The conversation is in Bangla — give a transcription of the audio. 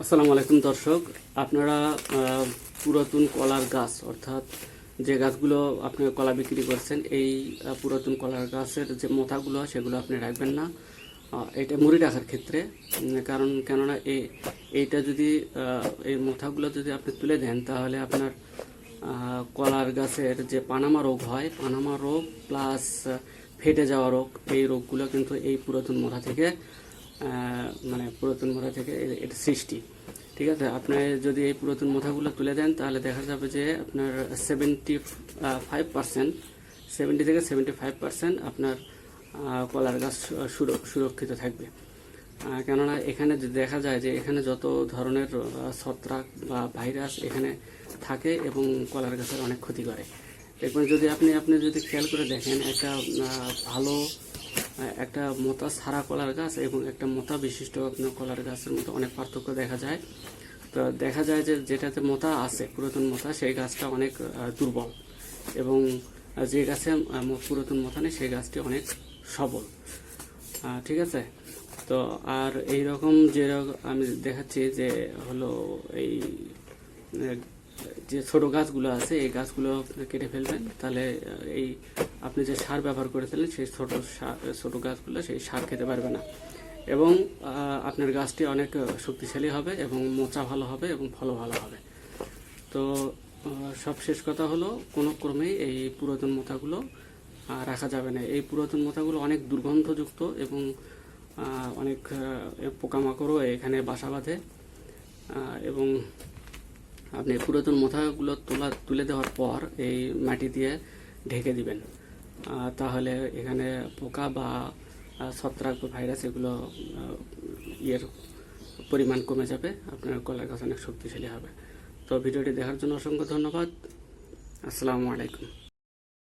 আসসালামু আলাইকুম দর্শক। আপনারা পুরাতন কলার গাছ, অর্থাৎ যে গাছগুলো আপনি কলা বিক্রি করছেন, এই পুরাতন কলার গাছের যে মোথাগুলো, সেগুলো আপনি রাখবেন না। এটা মুড়ি রাখার ক্ষেত্রে কারণ কেননা এই এইটা যদি এই মোথাগুলো যদি আপনি তুলে দেন, তাহলে আপনার কলার গাছের যে পানামা রোগ হয়, পানামা রোগ প্লাস ফেটে যাওয়া রোগ, এই রোগগুলো কিন্তু এই পুরাতন মোথা থেকে মানে পুরাতন মোথা থেকে এটা সৃষ্টি। ঠিক আছে? আপনি যদি এই পুরাতন মোথাগুলো তুলে দেন, তাহলে দেখা যাবে যে আপনার সেভেন্টি ফাইভ পার্সেন্ট সেভেন্টি থেকে সেভেন্টি ফাইভ পার্সেন্ট আপনার কলার গাছ সুরক্ষিত থাকবে। কেননা এখানে দেখা যায় যে এখানে যত ধরনের ছত্রাক বা ভাইরাস এখানে থাকে এবং কলার গাছের অনেক ক্ষতি করে। দেখবেন যদি আপনি আপনি যদি খেয়াল করে দেখেন, একটা ভালো একটা মোটা সারা কলার গাছ এবং একটা মোটা বিশিষ্ট আপনার কলার গাছের মধ্যে অনেক পার্থক্য দেখা যায়। তো দেখা যায় যে যেটাতে মোটা আছে, পুরাতন মোটা, সেই গাছটা অনেক দুর্বল এবং যে গাছে পুরাতন মোটা নেই, সেই গাছটি অনেক সবল। ঠিক আছে? তো আর এই রকম যে আমি দেখাচ্ছি যে হলো এই যে ছোট গাছগুলো আছে, এই গাছগুলো কেটে ফেলবেন। তাহলে এই আপনি যে সার ব্যবহার করেছিলেন সেই ছোট ছোট গাছগুলো সেই সার খেতে পারবে না। এবং আপনার গাছটি অনেক শক্তিশালী হবে এবং মোচা ভালো হবে এবং ফলও ভালো হবে। তো সব শেষ কথা হলো, কোনো ক্রমেই এই পুরাতন মোথাগুলো রাখা যাবে না। এই পুরাতন মোথাগুলো অনেক দুর্গন্ধযুক্ত এবং অনেক পোকামাকড়ও এখানে বাসা বাঁধে। এবং আপনি পুরাতন মোথাগুলো তোলা, তুলে দেওয়ার পর এই মাটি দিয়ে ঢেকে দিবেন। তাহলে এখানে পোকা বা ছত্রাক ভাইরাস এগুলো ইয়ের পরিমাণ কমে যাবে। আপনার কলার গাছ অনেক শক্তিশালী হবে। তো ভিডিওটি দেখার জন্য অসংখ্য ধন্যবাদ। আসসালামু আলাইকুম।